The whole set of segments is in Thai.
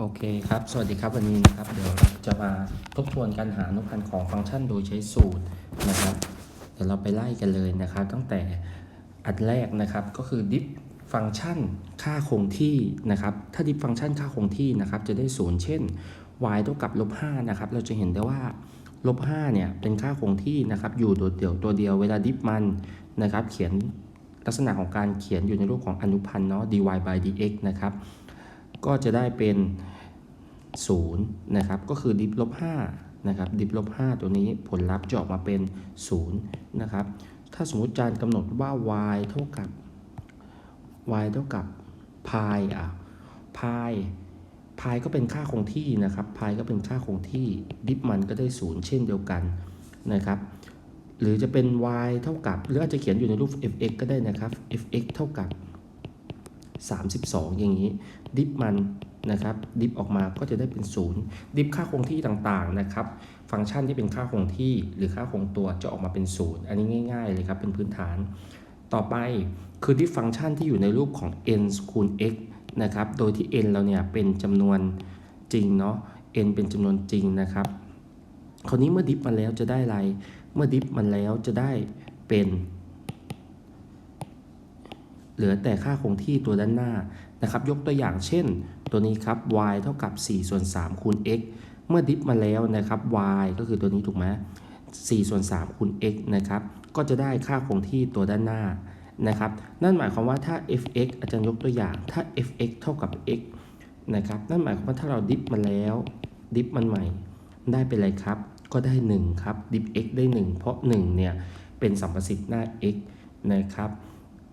โอเคครับ สวัสดีครับวันนี้นะครับ เดี๋ยวเราจะมาทบทวนการหาอนุพันธ์ของฟังก์ชันโดยใช้สูตรนะครับ เดี๋ยวเราไปไล่กันเลยนะครับ ตั้งแต่อันแรกนะครับก็คือ diff ฟังก์ชันค่าคงที่นะครับ ถ้า diff ฟังก์ชันค่าคงที่นะครับ จะได้ศูนย์เช่น y เท่ากับลบ5นะครับ เราจะเห็นได้ว่าลบ5เนี่ยเป็นค่าคงที่นะครับ อยู่โดดเดี่ยวตัวเดียวเวลา diff มันนะครับ เขียนลักษณะของการเขียนอยู่ในรูปของอนุพันธ์เนาะ dy by dx นะครับ ก็จะได้เป็น0นะครับ ก็คือดิฟลบ5นะครับ ดิฟลบ5ตัวนี้ผลลัพธ์จะออกมาเป็น0นะครับ ถ้าสมมติอาจารย์กำหนดว่า y เท่ากับ y เท่ากับ pi อะ pi pi ก็เป็นค่าคงที่นะครับ pi ก็เป็นค่าคงที่ดิฟมันก็ได้ 0 เช่นเดียวกันนะครับ หรือจะเป็น y เท่ากับ หรืออาจจะเขียนอยู่ในรูป fx ก็ได้นะครับ fx เท่ากับ 32 อย่างนี้ ดิฟมันนะครับ ดิฟออกมาก็จะได้เป็น 0 ดิฟค่าคงที่ต่างๆนะครับ ฟังก์ชันที่เป็นค่าคงที่หรือค่าคงตัวจะออกมาเป็น 0 อันนี้ง่ายๆเลยครับ เป็นพื้นฐาน ต่อไปคือดิฟฟังก์ชันที่อยู่ในรูปของ n คูณ x นะครับ โดยที่ n เราเนี่ยเป็นจำนวนจริงเนาะ n เป็นจำนวนจริงนะครับ คราวนี้เมื่อดิฟมาแล้วจะได้อะไร เมื่อดิฟมันแล้วจะได้เป็น เหลือแต่ค่าคงที่ตัวด้านหน้านะครับ ยกตัวอย่างเช่น ตัวนี้ครับ y เท่ากับ 4 ส่วน 3 คูณ x เมื่อดิฟมาแล้วนะครับ y ก็คือตัวนี้ถูกไหม4ส่วน3คูณ x นะครับ ก็จะได้ค่าคงที่ตัวด้านหน้านะครับ นั่นหมายความว่าถ้า f(x) อาจารย์ยกตัวอย่าง ถ้า f(x) เท่ากับ x นะครับ นั่นหมายความว่าถ้าเราดิฟมาแล้วดิฟมันใหม่ ได้เป็นไรครับ ก็ได้ 1 ครับ ดิฟ x ได้ 1 เพราะ 1 เนี่ย เป็นสัมประสิทธิ์หน้า x นะครับ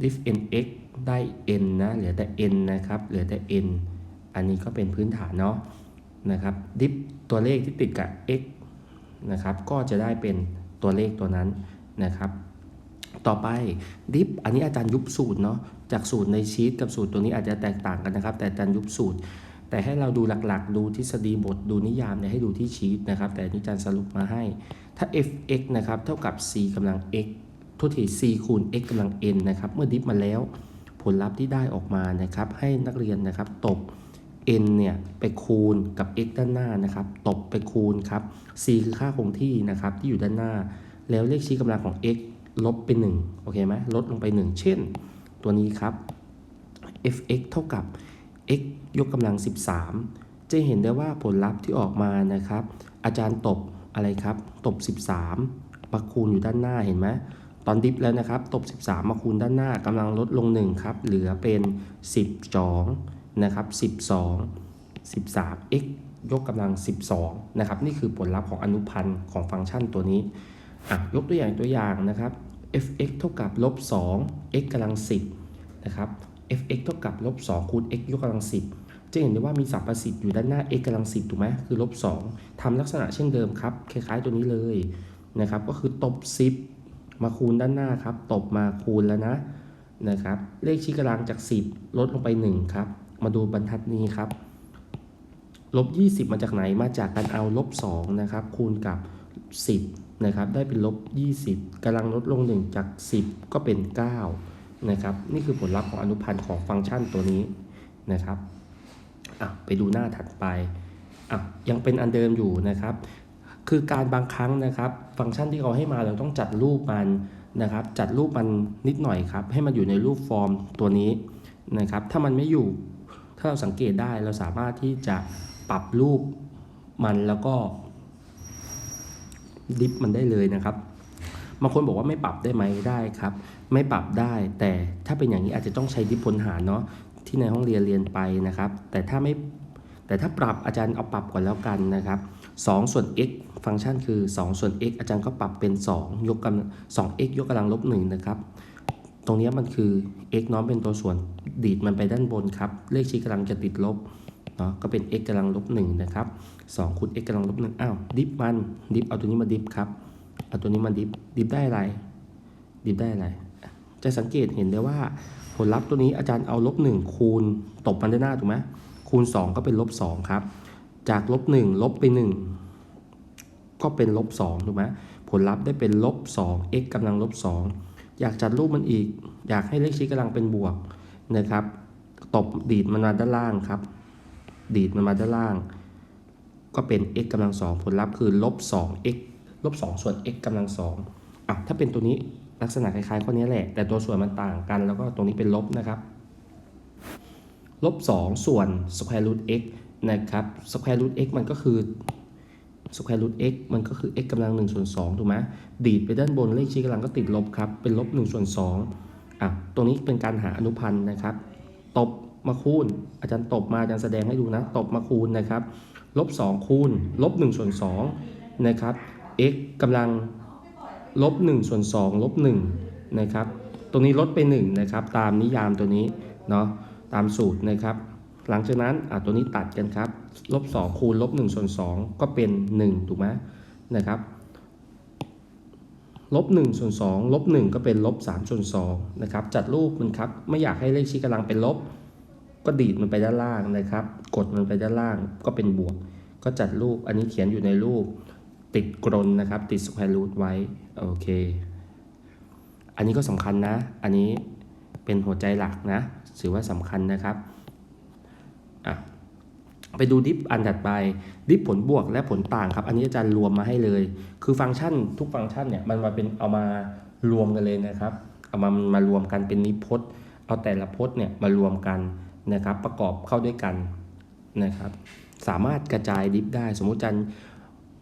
diff nx ได้ n นะ เหลือแต่ n นะครับ เหลือแต่ n อันนี้ก็เป็นพื้นฐานเนาะนะครับ diff ตัวเลขที่ติดกับ x นะครับ ก็จะได้เป็นตัวเลขตัวนั้นนะครับ ต่อไป d i f อันนี้อาจารย์ยุบสูตรเนาะ จากสูตรในชีตกับสูตรตัวนี้อาจจะแตกต่างกันนะครับ แต่อาจารย์ยุบสูตร แต่ให้เราดูหลักๆ ดูทฤษฎีบท ดูนิยามเนี่ยให้ดูที่ชีตนะครับ แต่อันนี้อาจารย์สรุปมาให้ ถ้า f(x) นะครับ เท่ากับ c กำลัง x ทษที c คูณ x กำลัง n นะครับ เมื่อดิฟมาแล้ว ผลลัพธ์ที่ได้ออกมานะครับ ให้นักเรียนนะครับตบ n เนี่ยไปคูณกับ x ด้านหน้านะครับ ตบไปคูณครับ c คือค่าคงที่นะครับที่อยู่ด้านหน้า แล้วเลขชี้กำลังของ x ลบไป1โอเคไหมลดลงไป 1 เช่น ตัวนี้ครับ fx เท่ากับ x ยกกำลัง 13 จะเห็นได้ว่าผลลัพธ์ที่ออกมานะครับ อาจารย์ตบอะไรครับ ตบ 13มาคูณอยู่ด้านหน้าเห็นไหม ตอนดิฟแล้วนะครับ ตบ 13 มาคูณด้านหน้ากำลังลดลง 1 ครับ เหลือเป็น 12 นะครับ 12 13 x ยกกำลัง 12 นะครับ นี่คือผลลัพธ์ของอนุพันธ์ของฟังก์ชันตัวนี้อะยกตัวอย่างตัวอย่างนะครับ f(x) เท่ากับลบ 2 x กำลัง 10 นะครับ f(x) เท่ากับลบ 2 คูณ x ยกกำลัง 10 จะเห็นได้ว่ามีสัมประสิทธิ์อยู่ด้านหน้า x กำลัง 10 ถูกไหมคือลบ 2ทำลักษณะเช่นเดิมครับ คล้ายๆตัวนี้เลยนะครับ ก็คือตบ 10 มาคูณด้านหน้าครับ ตบมาคูณแล้วนะนะครับ เลขชี้กำลังจาก 10 ลดลงไป 1 ครับ มาดูบรรทัดนี้ครับลบ 20 มาจากไหนมาจากการเอาลบ2นะครับ คูณกับ 10นะครับ ได้เป็นลบ 20กำลังลดลง 1 จาก 10 ก็เป็น 9 นะครับ นี่คือผลลัพธ์ของอนุพันธ์ของฟังก์ชันตัวนี้นะครับอะไปดูหน้าถัดไปอะยังเป็นอันเดิมอยู่นะครับ คือการบางครั้งนะครับ ฟังก์ชันที่เขาให้มาเราต้องจัดรูปมันนะครับ จัดรูปมันนิดหน่อยครับ ให้มันอยู่ในรูปฟอร์มตัวนี้นะครับ ถ้ามันไม่อยู่ ถ้าเราสังเกตได้เราสามารถที่จะปรับรูปมันแล้วก็ ดิฟมันได้เลยนะครับบางคนบอกว่าไม่ปรับได้ไหมได้ครับ ไม่ปรับได้ แต่ถ้าเป็นอย่างนี้อาจจะต้องใช้ดิฟพลหารเนาะที่ในห้องเรียนเรียนไปนะครับ แต่ถ้าไม่แต่ถ้าปรับอาจารย์เอาปรับก่อนแล้วกันนะครับ 2 ส่วน x ฟังก์ชันคือ 2 ส่วน x อาจารย์ก็ปรับเป็น 2 ยกกำลัง 2x ยกกำลังลบ1นะครับ ตรงนี้มันคือ x น้อมเป็นตัวส่วนดีดมันไปด้านบนครับ เลขชี้กำลังจะติดลบเนาะก็เป็น x กำลังลบ1นะครับ2คูณ x กำลังลบ1อ้าวดิฟมันดิฟเอาตัวนี้มาดิฟครับเอาตัวนี้มาดิฟดิฟได้อะไรดิฟได้อะไร จะสังเกตเห็นได้ว่าผลลัพธ์ตัวนี้อาจารย์เอาลบ1คูณตบมันด้านหน้าถูกไหมคูณ 2 ก็เป็นลบ2ครับ จากลบ1ลบไป 1 ก็เป็นลบ2ถูกไหมผลลัพธ์ได้เป็นลบ2 x กำลังลบ 2 อยากจัดรูปมันอีก อยากให้เลขชี้กำลังเป็นบวกนะครับตบดีดมันมาด้านล่างครับ ดีดมันมาด้านล่าง ก็เป็น x กำลังสองผลลัพธ์คือลบ 2x ลบ2ส่วน x กำลังสองอะถ้าเป็นตัวนี้ลักษณะคล้ายๆข้อนี้แหละ แต่ตัวส่วนมันต่างกัน แล้วก็ตรงนี้เป็นลบนะครับลบ2ส่วน square root x นะครับ square root x มันก็คือ square root x มันก็คือ x กำลัง1ส่วน2ถูกไหมดีดไปด้านบนเลขชี้กำลังก็ติดลบครับ เป็นลบ1ส่วน2อะตรงนี้เป็นการหาอนุพันธ์นะครับ ตบมาคูณ อาจารย์ตบมาอาจารย์แสดงให้ดูนะ ตบมาคูณนะครับลบ2คูณลบ1ส่วน2นะครับ x กำลังลบ1ส่วน2ลบ1นะครับ ตรงนี้ลดไป1นะครับ ตามนิยามตัวนี้เนาะตามสูตรนะครับ หลังจากนั้นอะตัวนี้ตัดกันครับลบ2คูณลบ1ส่วน2ก็เป็น 1 ถูกไหมนะครับลบ1ส่วน2ลบ1ก็เป็นลบ3ส่วน2นะครับจัดรูปมันครับไม่อยากให้เลขชี้กำลังเป็นลบ ก็ดีดมันไปด้านล่างนะครับ กดมันไปด้านล่างก็เป็นบวก ก็จัดรูปอันนี้เขียนอยู่ในรูปติดกรนนะครับ ติดสแควร์รูทไว้โอเค อันนี้ก็สำคัญนะ อันนี้เป็นหัวใจหลักนะถือว่าสำคัญนะครับ ไปดูดิฟอันถัดไปดิฟผลบวกและผลต่างครับ อันนี้อาจารย์รวมมาให้เลย คือฟังก์ชันทุกฟังก์ชันเนี่ยมันมาเป็นเอามารวมกันเลยนะครับ เอามามารวมกันเป็นนิพจน์ เอาแต่ละพจน์เนี่ยมารวมกันนะครับ ประกอบเข้าด้วยกันนะครับ สามารถกระจายดิฟได้ สมมุติอาจารย์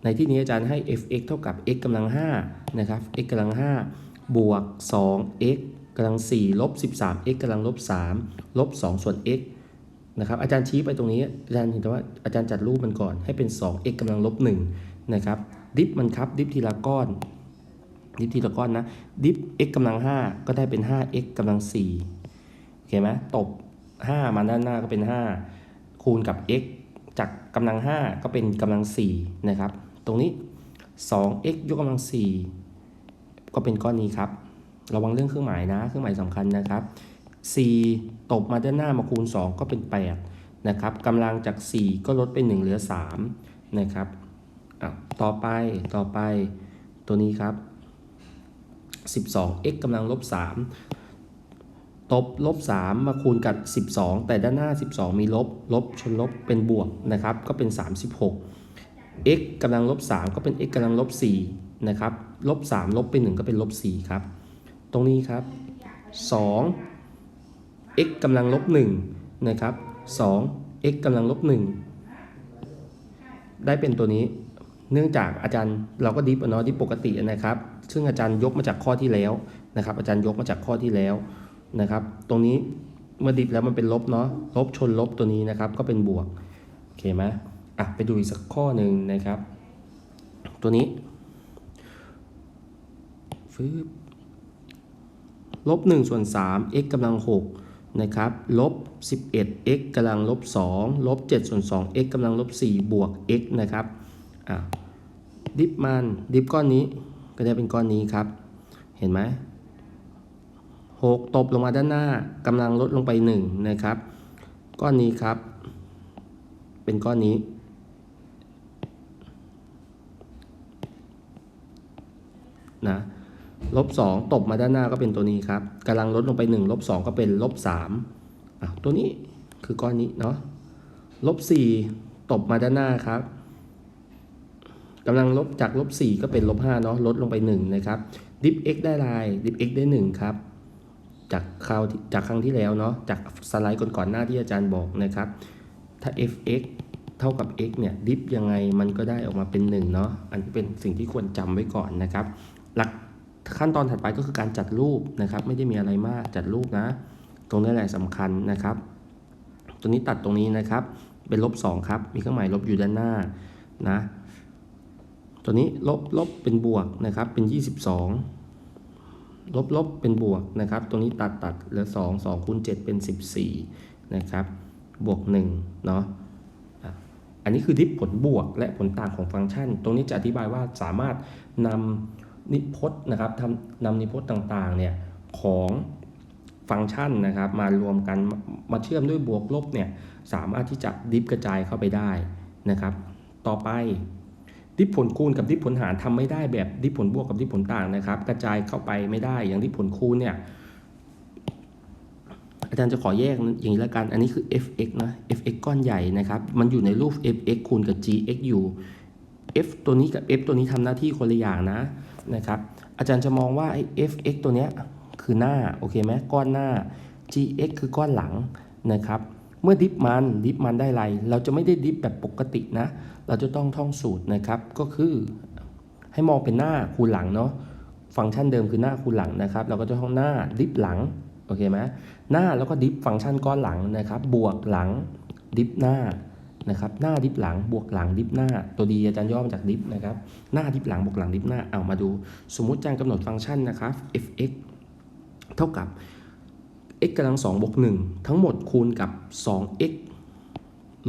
ในที่นี้อาจารย์ให้ f(x) เท่ากับ x กำลัง5นะครับ x กำลัง5บวก 2x กำลัง4ลบ 13x กำลังลบ3ลบ2ส่วน x นะครับอาจารย์ชี้ไปตรงนี้อาจารย์เห็นว่าอาจารย์จัดรูปมันก่อนให้เป็น 2x กำลังลบ1นะครับดิฟมันครับดิฟทีละก้อนดิฟทีละก้อนนะดิฟ x กำลัง 5 ก็ได้เป็น 5x กำลัง4โอเคไหมตบ 5 มาด้านหน้าก็เป็น 5 คูณกับ x จากกำลัง 5 ก็เป็นกำลัง4นะครับตรงนี้ 2x ยกกำลัง 4 ก็เป็นก้อนนี้ครับ ระวังเรื่องเครื่องหมายนะ เครื่องหมายสำคัญนะครับ 4 ตบมาด้านหน้ามาคูณ 2 ก็เป็น 8 นะครับกำลังจาก 4 ก็ลดไป 1 เหลือ 3 นะครับอะต่อไปต่อไปตัวนี้ครับ 12x กำลังลบ 3 ตบลบ 3 มาคูณกับ 12 แต่ด้านหน้า 12 มีลบ ลบชนลบเป็นบวกนะครับ ก็เป็น 36 x กำลังลบ 3 ก็เป็น x กำลังลบ 4 นะครับ ลบ 3 ลบไป 1 ก็เป็นลบ 4 ครับ ตรงนี้ครับ 2 x กำลังลบ1นะครับ2 x กำลังลบ1ได้เป็นตัวนี้ เนื่องจากอาจารย์เราก็ดิฟเนาะดิฟปกตินะครับ ซึ่งอาจารย์ยกมาจากข้อที่แล้วนะครับ อาจารย์ยกมาจากข้อที่แล้วนะครับ ตรงนี้เมื่อดิฟแล้วมันเป็นลบเนาะลบชนลบตัวนี้นะครับ ก็เป็นบวกโอเคไหมอะไปดูอีกสักข้อหนึ่งนะครับ ตัวนี้ฟืบลบ1ส่วน3 x กำลัง6 นะครับลบ 11 x กำลังลบ2ลบ7ส่วน 2 x กำลังลบ4บวก x นะครับดิฟมันดิฟก้อนนี้ก็จะเป็นก้อนนี้ครับ เห็นไหม6ตบลงมาด้านหน้ากำลังลดลงไป 1 นะครับ ก้อนนี้ครับ เป็นก้อนนี้ นะ ลบ2ตบมาด้านหน้าก็เป็นตัวนี้ครับกำลังลดลงไป1ลบ2ก็เป็นลบ3อะตัวนี้คือก้อนนี้เนาะลบ4ตบมาด้านหน้าครับกำลังลบจากลบ4ก็เป็นลบ5เนาะลดลงไป1นะครับดิฟ x ได้ลายดิฟ x ได้1ครับจากคราวจากครั้งที่แล้วเนาะจากสไลด์ก่อนๆหน้าที่อาจารย์บอกนะครับ ถ้า fx เท่ากับ x เนี่ยดิฟยังไงมันก็ได้ออกมาเป็น1เนาะอันนี้เป็นสิ่งที่ควรจำไว้ก่อนนะครับ หลัก ขั้นตอนถัดไปก็คือการจัดรูปนะครับ ไม่ได้มีอะไรมากจัดรูปนะ ตรงนี้แหละสำคัญนะครับ ตัวนี้ตัดตรงนี้นะครับ เป็นลบ2ครับ มีเครื่องหมายลบอยู่ด้านหน้านะ ตัวนี้ลบลบเป็นบวกนะครับ เป็น 22 ลบลบเป็นบวกนะครับตรงนี้ตัดตัดเหลือ2 2คูณ7เป็น 14 นะครับ บวก1เนาะอันนี้คือดิฟผลบวกและผลต่างของฟังก์ชัน ตรงนี้จะอธิบายว่าสามารถนำ นิพจน์นะครับทำนำนิพจน์ต่างๆเนี่ยของฟังก์ชันนะครับ มารวมกันมาเชื่อมด้วยบวกลบเนี่ยสามารถที่จะดิฟกระจายเข้าไปได้นะครับ ต่อไปดิฟผลคูณกับดิฟผลหารทำไม่ได้แบบดิฟผลบวกกับดิฟผลต่างนะครับ กระจายเข้าไปไม่ได้อย่างดิฟผลคูณเนี่ยอาจารย์จะขอแยกอย่างนี้ละกัน อันนี้คือ fx นะ fx ก้อนใหญ่นะครับ มันอยู่ในรูป fx คูณกับ gx อยู่ f ตัวนี้กับ f ตัวนี้ทำหน้าที่คนละอย่างนะ นะครับ อาจารย์จะมองว่าไอ้ fx ตัวเนี้ยคือหน้า โอเคไหมก้อนหน้า gx คือก้อนหลังนะครับ เมื่อดิฟมันดิฟมันได้ไร เราจะไม่ได้ดิฟแบบปกตินะ เราจะต้องท่องสูตรนะครับ ก็คือให้มองเป็นหน้าคูณหลังเนาะ ฟังก์ชันเดิมคือหน้าคูณหลังนะครับ เราก็จะท่องหน้าดิฟหลัง โอเคไหมหน้าแล้วก็ดิฟฟังก์ชันก้อนหลังนะครับ บวกหลังดิฟหน้า นะครับหน้าดิฟหลังบวกหลังดิฟหน้า ตัวดีอาจารย์ย่อมาจากดิฟนะครับหน้าดิฟหลังบวกหลังดิฟหน้าเอามาดู สมมุติอาจารย์กำหนดฟังก์ชันนะครับ fx เท่ากับ x กำลังสองบวกหนึ่งทั้งหมดคูณกับ 2x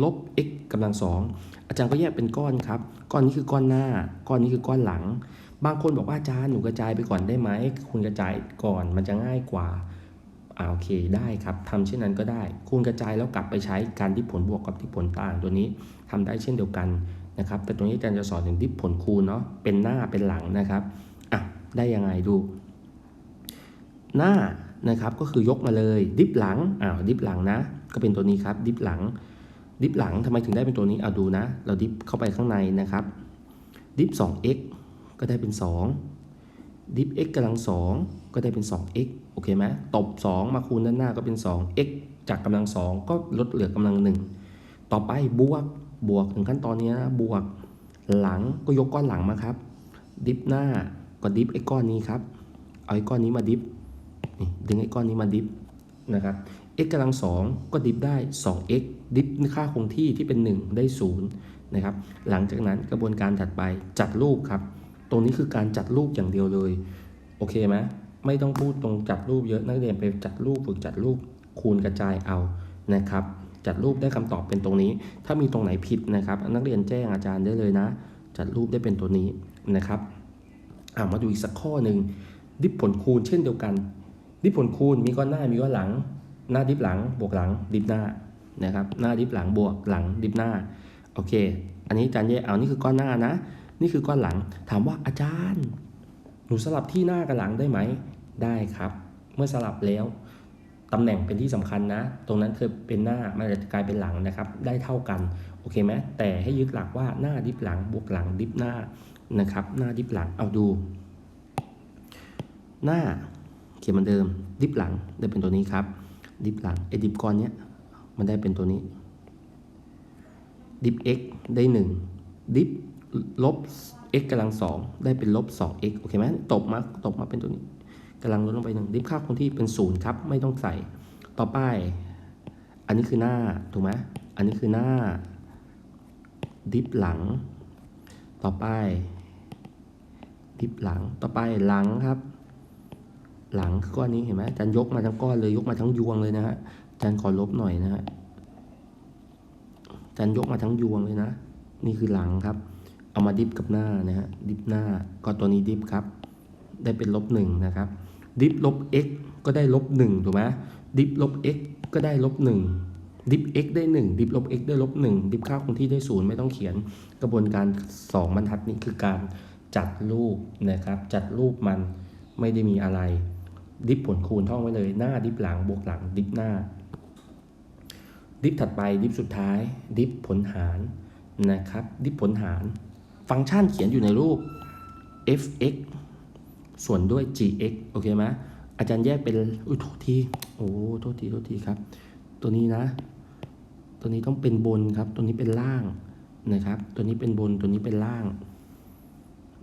ลบ x กำลังสองอาจารย์ก็แยกเป็นก้อนครับ ก้อนนี้คือก้อนหน้า ก้อนนี้คือก้อนหลัง บางคนบอกว่าอาจารย์หนูกระจายไปก่อนได้ไหมคุณกระจายก่อนมันจะง่ายกว่า อ่าโอเคได้ครับทำเช่นนั้นก็ได้คุณกระจายแล้วกลับไปใช้การที่ผลบวกกับที่ผลต่างตัวนี้ทำได้เช่นเดียวกันนะครับ แต่ตรงนี้อาจารย์จะสอนถึงที่ผลคูณเนาะเป็นหน้าเป็นหลังนะครับอะได้ยังไงดู หน้านะครับก็คือยกมาเลย ดิฟหลังอ้าวดิฟหลังนะ ก็เป็นตัวนี้ครับ ดิฟหลัง ดิฟหลังทำไมถึงได้เป็นตัวนี้เอาดูนะ เราดิฟเข้าไปข้างในนะครับ ดิฟ 2x ก็ได้เป็น 2 ดิฟ x กำลัง 2 ก็ได้เป็น 2x โอเคไหมตบ 2 มาคูณด้านหน้าก็เป็น 2x จากกำลัง 2 ก็ลดเหลือกำลัง 1 ต่อไปบวกบวกถึงขั้นตอนนี้นะบวก หลังก็ยกก้อนหลังมาครับ ดิฟหน้าก็ดิฟไอ้ก้อนนี้ครับ เอาไอ้ก้อนนี้มาดิฟนี่ดึงไอ้ก้อนนี้มาดิฟนะครับ x กำลัง 2 ก็ดิฟได้ 2x ดิฟค่าคงที่ที่เป็น 1 ได้ 0 นะครับ หลังจากนั้นกระบวนการถัดไปจัดรูปครับ ตรงนี้คือการจัดรูปอย่างเดียวเลย โอเคไหม ไม่ต้องพูดตรงจัดรูปเยอะนักเรียนไปจัดรูปฝึกจัดรูปคูณกระจายเอานะครับจัดรูปได้คำตอบเป็นตรงนี้ ถ้ามีตรงไหนผิดนะครับ นักเรียนแจ้งอาจารย์ได้เลยนะ จัดรูปได้เป็นตัวนี้นะครับอ่ามาดูอีกสักข้อหนึ่งดิฟผลคูณเช่นเดียวกัน ดิฟผลคูณมีก้อนหน้ามีก้อนหลัง หน้าดิฟหลังบวกหลัง ดิฟหน้านะครับ หน้าดิฟหลังบวกหลังดิฟหน้าโอเค อันนี้อาจารย์แยกเอานี่คือก้อนหน้านะ นี่คือก้อนหลังถามว่าอาจารย์ นูสลับที่หน้ากับหลังได้ไหม ได้ครับ เมื่อสลับแล้วตำแหน่งเป็นที่สำคัญนะ ตรงนั้นคือเป็นหน้ามันจะกลายเป็นหลังนะครับ ได้เท่ากัน โอเคไหมแต่ให้ยึดหลักว่าหน้าดิฟหลังบวกหลังดิฟหน้านะครับ หน้าดิฟหลัง เอาดู หน้าเขียนเหมือนเดิม ดิฟหลังได้เป็นตัวนี้ครับ ดิฟหลังไอ้ดิฟก้อนเนี้ยมันได้เป็นตัวนี้ ดิฟ x ได้ 1 ดิฟลบ x กำลัง2ได้เป็นลบ 2x โอเคไหมตบมาตบมาเป็นตัวนี้กำลังลดลงไปหนึ่งดิฟค่าคงที่เป็น0ครับ ไม่ต้องใส่ ต่อไป อันนี้คือหน้า ถูกไหมอันนี้คือหน้า ดิฟหลัง ต่อไป ดิฟหลัง ต่อไปหลังครับ หลังก้อนนี้เห็นไหมจารย์ยกมาทั้งก้อนเลย ยกมาทั้งยวงเลยนะฮะจารย์ขอลบหน่อยนะฮะจารย์ยกมาทั้งยวงเลยนะ นี่คือหลังครับ เอามาดิฟกับหน้านะฮะดิฟหน้าก็ตัวนี้ดิฟครับ ได้เป็นลบหนึ่งนะครับ ดิฟลบ x ก็ได้ลบหนึ่งถูกไหมดิฟลบ x ก็ได้ลบหนึ่งดิฟ x ได้หนึ่งดิฟลบ x ได้ลบหนึ่งดิฟค่าคงที่ได้ศูนย์ไม่ต้องเขียนกระบวนการสองบรรทัดนี้คือการจัดรูปนะครับ จัดรูปมันไม่ได้มีอะไร ดิฟผลคูณท่องไว้เลยหน้าดิฟหลังบวกหลังดิฟหน้า ดิฟถัดไปดิฟสุดท้าย ดิฟผลหารนะครับ ดิฟผลหาร ฟังก์ชันเขียนอยู่ในรูป f(x) ส่วนด้วย gx โอเคไหมอาจารย์แยกเป็นอุ้ยโทษที โอ้โทษทีโทษทีครับ ตัวนี้นะ ตัวนี้ต้องเป็นบนครับ ตัวนี้เป็นล่างนะครับ ตัวนี้เป็นบนตัวนี้เป็นล่าง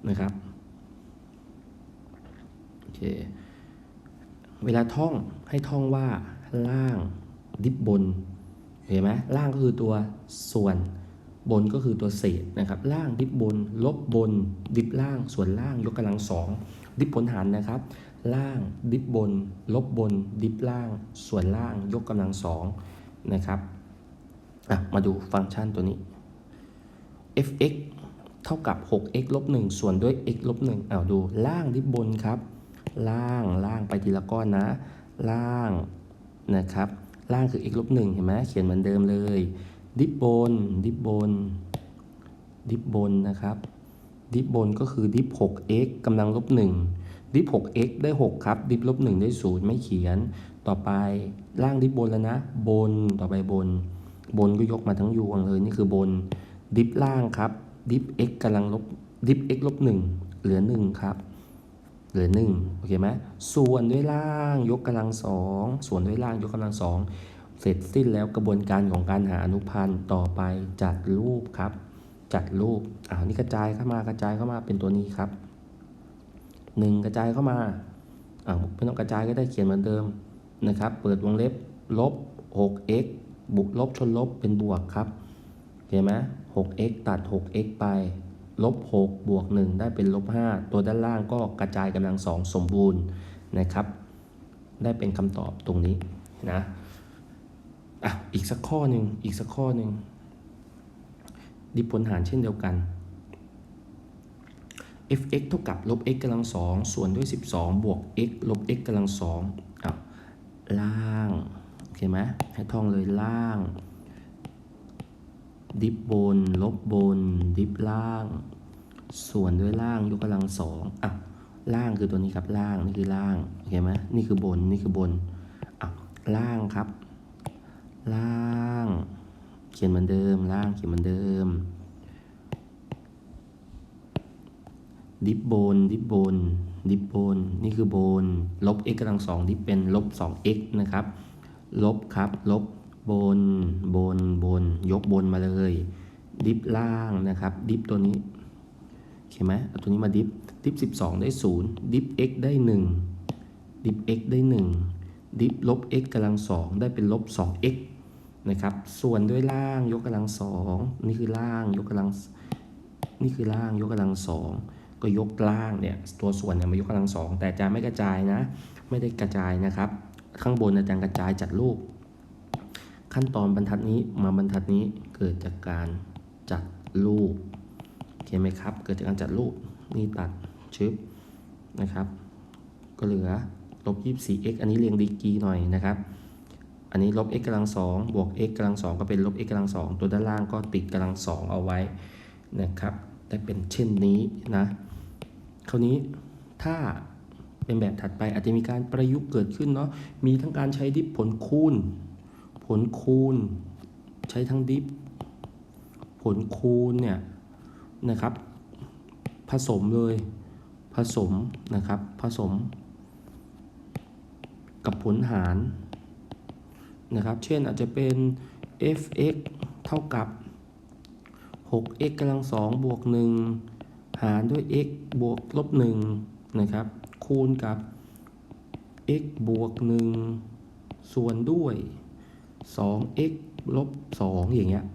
นะครับโอเคเวลาท่องให้ท่องว่าล่างดิบบนเห็นไหมล่างก็คือตัวส่วน บนก็คือตัวเศษนะครับ ล่างดิบบน ลบบน ดิบล่าง ส่วนล่างยกกำลังสองดิบผลหารนะครับ ล่างดิบบน ลบบน ดิบล่าง ส่วนล่างยกกำลังสองนะครับมาดูฟังก์ชันตัวนี้ f(x) เท่ากับ 6x ลบ1ส่วนด้วย x ลบ1อ้าวดูล่างดิบบนครับ ล่างล่างไปทีละก้อนนะ ล่างนะครับ ล่างคือ x ลบ1เห็นไหมเขียนเหมือนเดิมเลย ดิบบน ดิบบน ดิบบนนะครับ ดิบบนก็คือดิบ 6x กำลังลบ 1 ดิฟ 6x ได้ 6 ครับ ดิฟลบ 1 ได้ 0 ไม่เขียน ต่อไปล่างดิฟบนแล้วนะ บน ต่อไปบน บนก็ยกมาทั้งยวงเลย นี่คือบน ดิฟล่างครับ ดิฟ x กำลังลบ ดิฟ x ลบ 1 เหลือ 1 ครับ เหลือ 1 โอเคไหมส่วนด้วยล่างยกกำลังสอง ส่วนด้วยล่างยกกำลังสอง เสร็จสิ้นแล้วกระบวนการของการหาอนุพันธ์ต่อไปจัดรูปครับ จัดรูปอ่านี่กระจายเข้ามากระจายเข้ามาเป็นตัวนี้ครับหนึ่งกระจายเข้ามาอ่าไม่ต้องกระจายก็ได้เขียนเหมือนเดิมนะครับ เปิดวงเล็บลบ 6x บวกลบชนลบเป็นบวกครับเห็นไหม 6x ตัด 6x ไป ลบ 6 บวก 1 ได้เป็นลบ 5 ตัวด้านล่างก็กระจายกำลังสองสมบูรณ์นะครับ ได้เป็นคำตอบตรงนี้นะ อะอีกสักข้อหนึ่งอีกสักข้อหนึ่งดิผลหารเช่นเดียวกัน f(x) เท่ากับลบ x กำลังสองส่วนด้วย 12 บวก x ลบ x กำลังสองอะล่างโอเคไหมให้ท่องเลยล่าง ดิบบน ลบบน ดิบล่าง ส่วนด้วยล่างยกกำลังสองอะล่างคือตัวนี้ครับล่างนี่คือล่างโอเคไหมนี่คือบนนี่คือบนอะล่างครับ ล่าง เขียนเหมือนเดิม ล่างเขียนเหมือนเดิม ดิบบน ดิบบน ดิบบน นี่คือบน ลบ x กำลังสองดิบเป็นลบ 2x นะครับ ลบครับ ลบบน บน บน ยกบนมาเลย ดิบล่างนะครับ ดิบตัวนี้เห็นไหมเอาตัวนี้มาดิบดิบ12 ได้ 0 ดิบ x ได้ 1 ดิบ x ได้ 1 ดิบลบ x กำลังสองได้เป็นลบ 2x นะครับ ส่วนด้วยล่างยกกำลังสองนี่คือล่างยกกำลังนี่คือล่างยกกำลังสองก็ยกล่างเนี่ยตัวส่วนเนี่ยมายกกำลังสองแต่อาจารย์ไม่กระจายนะ ไม่ได้กระจายนะครับ ข้างบนอาจารย์กระจายจัดรูป ขั้นตอนบรรทัดนี้มาบรรทัดนี้เกิดจากการจัดรูปโอเคไหมครับ เกิดจากการจัดรูปนี่ตัดชึบนะครับ ก็เหลือ ลบ 24x อันนี้เรียงดีกรีหน่อยนะครับ อันนี้ลบ x กำลังสองบวก x กำลังสองก็เป็นลบ x กำลังสองตัวด้านล่างก็ติดกำลังสองเอาไว้นะครับได้เป็นเช่นนี้นะคราวนี้ถ้าเป็นแบบถัดไปอาจจะมีการประยุกต์เกิดขึ้นเนาะมีทั้งการใช้ดิฟผลคูณ ผลคูณ ใช้ทั้งดิฟผลคูณเนี่ยนะครับ ผสมเลยผสมนะครับ ผสม กับผลหารนะครับ เช่นอาจจะเป็น f(x) เท่ากับ 6x กำลังสองบวก 1 หารด้วย x บวกลบ1นะครับ คูณกับ x บวก 1 ส่วนด้วย 2x ลบ 2 อย่างเงี้ย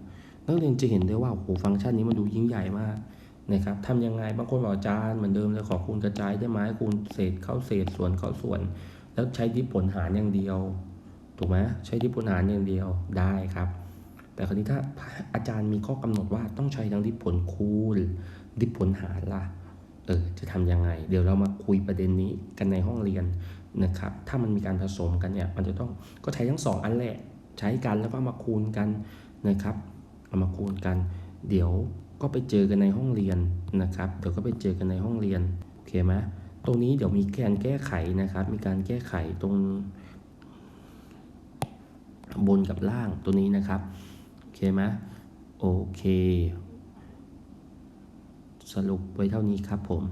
นักเรียนจะเห็นได้ว่าโอ้โหฟังก์ชันนี้มันดูยิ่งใหญ่มากนะครับทำยังไงบางคนบอกอาจารย์เหมือนเดิมเลยขอคูณกระจายได้ไหมคูณเศษเข้าเศษส่วนเข้าส่วน แล้วใช้ที่ผลหารอย่างเดียว ถูกไหมใช้ที่ผลหารอย่างเดียวได้ครับ แต่คราวนี้ถ้าอาจารย์มีข้อกำหนดว่าต้องใช้ทั้งดิผลคูณดิผลหารล่ะเออจะทำยังไง เดี๋ยวเรามาคุยประเด็นนี้กันในห้องเรียนนะครับ ถ้ามันมีการผสมกันเนี่ยมันจะต้องก็ใช้ทั้งสองอันแหละใช้กันแล้วก็มาคูณกันนะครับเอามาคูณกัน เดี๋ยวก็ไปเจอกันในห้องเรียนนะครับ เดี๋ยวก็ไปเจอกันในห้องเรียนโอเคไหม ตรงนี้เดี๋ยวมีการแก้ไขนะครับ มีการแก้ไขตรง บนกับล่างตัวนี้นะครับ โอเคไหมโอเค สรุปไว้เท่านี้ครับผม